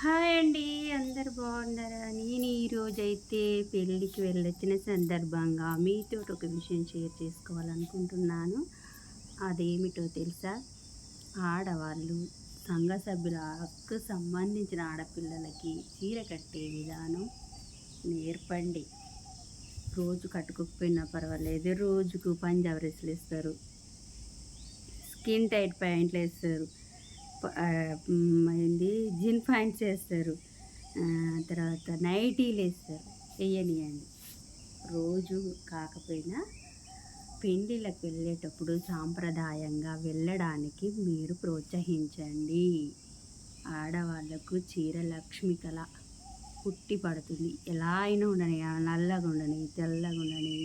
Hi అండి అందరు బాగున్నారా? నేను ఈరోజు అయితే పెళ్ళికి వెళ్ళొచ్చిన సందర్భంగా మీతో ఒక విషయం షేర్ చేసుకోవాలనుకుంటున్నాను. అదేమిటో తెలుసా? ఆడవాళ్ళు సంఘ సభ్యులకు సంబంధించిన ఆడపిల్లలకి చీర కట్టే విధానం నేర్పండి. రోజు కట్టుకోకపోయినా పర్వాలేదు రోజుకు పంజాబ్ డ్రెస్సులు ఇస్తారు స్కిన్ టైట్ ప్యాంట్లు వేస్తారు ఏంది జిన్ ప్యాంట్స్ వేస్తారు తర్వాత నైటీలు వేస్తారు. వేయనియండి. రోజు కాకపోయినా పెళ్ళిళ్ళకి వెళ్ళేటప్పుడు సాంప్రదాయంగా వెళ్ళడానికి మీరు ప్రోత్సహించండి. ఆడవాళ్ళకు చీర లక్ష్మి కళ పుట్టి పడుతుంది. ఎలా అయినా ఉండని నల్లగా ఉండని తెల్లగా ఉండని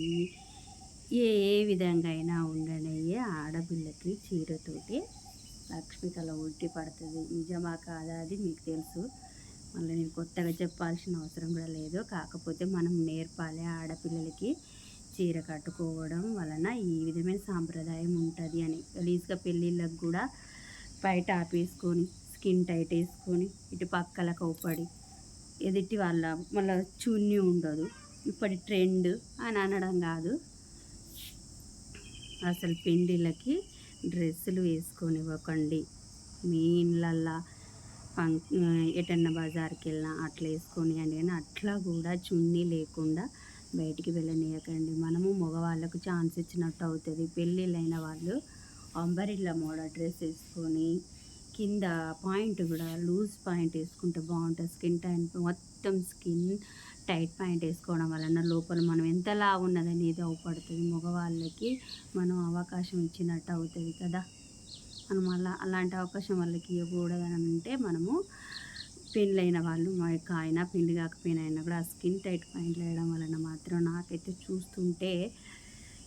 ఏ విధంగా అయినా ఉండని ఆడపిల్లకి చీరతోటి లక్ష్మి కళ ఉల్టి పడుతుంది. నిజమా కాదా అది మీకు తెలుసు. మళ్ళీ నేను కొత్తగా చెప్పాల్సిన అవసరం కూడా లేదు. కాకపోతే మనం నేర్పాలి ఆడపిల్లలకి చీర కట్టుకోవడం వలన ఈ విధమైన సాంప్రదాయం ఉంటుంది అని. గలీజ్గా పెళ్ళిళ్ళకు కూడా బయట ఆపేసుకొని స్కిన్ టైట్ వేసుకొని ఇటు పక్కల కౌపడి ఎదుటి వాళ్ళ మళ్ళీ చున్నీ ఉండదు. ఇప్పటి ట్రెండ్ అని అనడం కాదు. అసలు పెళ్ళిళ్ళకి డ్రెస్సులు వేసుకొనివ్వకండి. మీ ఇళ్ళల్లో ఫం ఎటన్నా బజార్కి వెళ్ళినా అట్లా వేసుకొని అని కానీ అట్లా కూడా చున్నీ లేకుండా బయటికి వెళ్ళనీయకండి. మనము మగవాళ్ళకు ఛాన్స్ ఇచ్చినట్టు అవుతుంది. పెళ్ళిళ్ళైన వాళ్ళు అంబరిల్లా మోడల్ డ్రెస్ వేసుకొని కింద పాయింట్ కూడా లూజ్ పాయింట్ వేసుకుంటే బాగుంటుంది. స్కిన్ టైం మొత్తం స్కిన్ టైట్ పాయింట్ వేసుకోవడం వలన లోపల మనం ఎంత లావు ఉన్నదనేది అవుపడుతుంది. మగవాళ్ళకి మనం అవకాశం ఇచ్చినట్టు అవుతుంది కదా. మనం అలా అలాంటి అవకాశం వాళ్ళకి ఇవ్వకూడదని అంటే మనము పెళ్ళైన వాళ్ళు మా యొక్క ఆయన పెళ్ళి కాకపోయినా అయినా కూడా ఆ స్కిన్ టైట్ పాయింట్లు వేయడం వలన మాత్రం నాకైతే చూస్తుంటే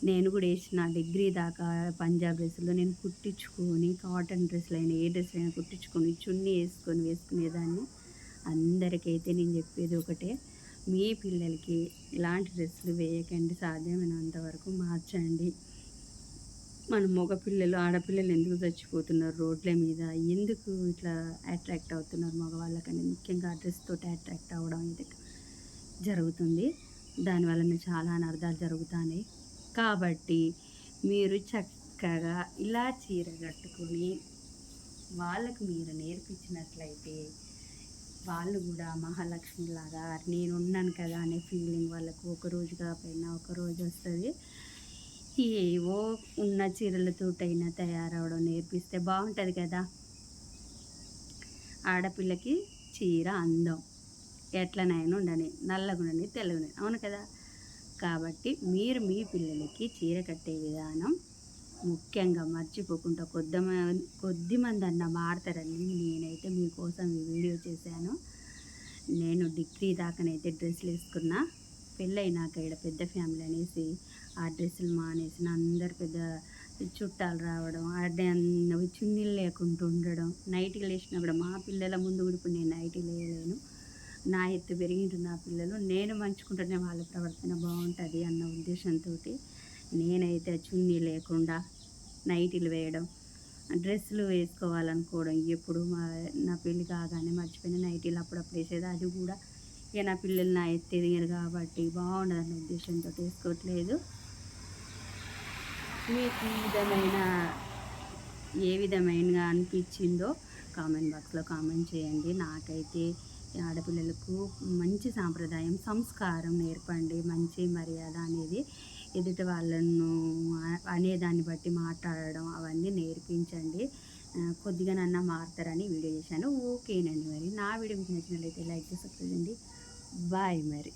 నేను కూడా వేసిన డిగ్రీ దాకా పంజాబ్ డ్రెస్సులు నేను కుట్టించుకొని కాటన్ డ్రెస్సులు అయినా ఏ డ్రెస్సులు అయినా కుట్టించుకొని చున్నీ వేసుకొని వేసుకునేదాన్ని. అందరికైతే నేను చెప్పేది ఒకటే మీ పిల్లలకి ఇలాంటి డ్రెస్సులు వేయకండి సాధ్యమైనంత వరకు మార్చండి. మన మగ పిల్లలు ఆడపిల్లలు ఎందుకు చచ్చిపోతున్నారు రోడ్ల మీద? ఎందుకు ఇట్లా అట్రాక్ట్ అవుతున్నారు మగవాళ్ళకని? ముఖ్యంగా ఆ డ్రెస్ తోటి అట్రాక్ట్ అవ్వడం ఇది జరుగుతుంది. దానివల్ల చాలా అనర్థాలు జరుగుతాయి. కాబట్టి మీరు చక్కగా ఇలా చీర కట్టుకొని వాళ్ళకు మీరు నేర్పించినట్లయితే వాళ్ళు కూడా మహాలక్ష్మి లాగా నేనున్నాను కదా అనే ఫీలింగ్ వాళ్ళకు ఒక రోజు కాకపోయినా ఒక రోజు వస్తుంది. ఏవో ఉన్న చీరలతోటైనా తయారవడం నేర్పిస్తే బాగుంటుంది కదా. ఆడపిల్లకి చీర అందం. ఎట్లనైనా ఉండని నల్లగుండని తెలుగుని తెల్లగుండని అవును కదా? కాబట్టి మీరు మీ పిల్లలకి చీర కట్టే విధానం ముఖ్యంగా మర్చిపోకుండా కొద్ది కొద్ది మంది అన్న మారుతారని నేనైతే మీకోసం ఈ వీడియో చేశాను. నేను డిగ్రీ దాకానైతే డ్రెస్సులు వేసుకున్నా. పెళ్ళైనాక ఇక్కడ పెద్ద ఫ్యామిలీ అనేసి ఆ డ్రెస్సులు మానేసిన. అందరు పెద్ద చుట్టాలు రావడం అడ్డే చున్నీలు లేకుండా ఉండడం నైట్కి లేచినా కూడా మా పిల్లల ముందు కూడా ఇప్పుడు నేను నైట్కి లేయలేను. నా ఎత్తు పెరిగింటు నా పిల్లలు. నేను మంచుకుంటేనే వాళ్ళ ప్రవర్తన బాగుంటుంది అన్న ఉద్దేశంతో నేనైతే చున్నీ లేకుండా నైటీలు వేయడం డ్రెస్సులు వేసుకోవాలనుకోవడం. ఎప్పుడు మా నా పెళ్ళి కాగానే మర్చిపోయిన నైటీలు అప్పుడప్పుడు వేసేది. అది కూడా ఇక నా పిల్లలు నా ఎత్తెదిగారు కాబట్టి బాగుండదన్న ఉద్దేశంతో వేసుకోవట్లేదు. మీకు ఈ విధమైన ఏ విధమైనగా అనిపించిందో కామెంట్ బాక్స్లో కామెంట్ చేయండి. నాకైతే ఆడపిల్లలకు మంచి సాంప్రదాయం సంస్కారం నేర్పండి. మంచి మర్యాద అనేది ఎదుటి వాళ్ళను అనేదాన్ని బట్టి మాట్లాడడం అవన్నీ నేర్పించండి. కొద్దిగా నన్న మారుతారని వీడియో చేశాను. ఓకేనండి మరి. నా వీడియో మీకు నచ్చినట్లయితే లైక్ చేసి బాయ్ మరి.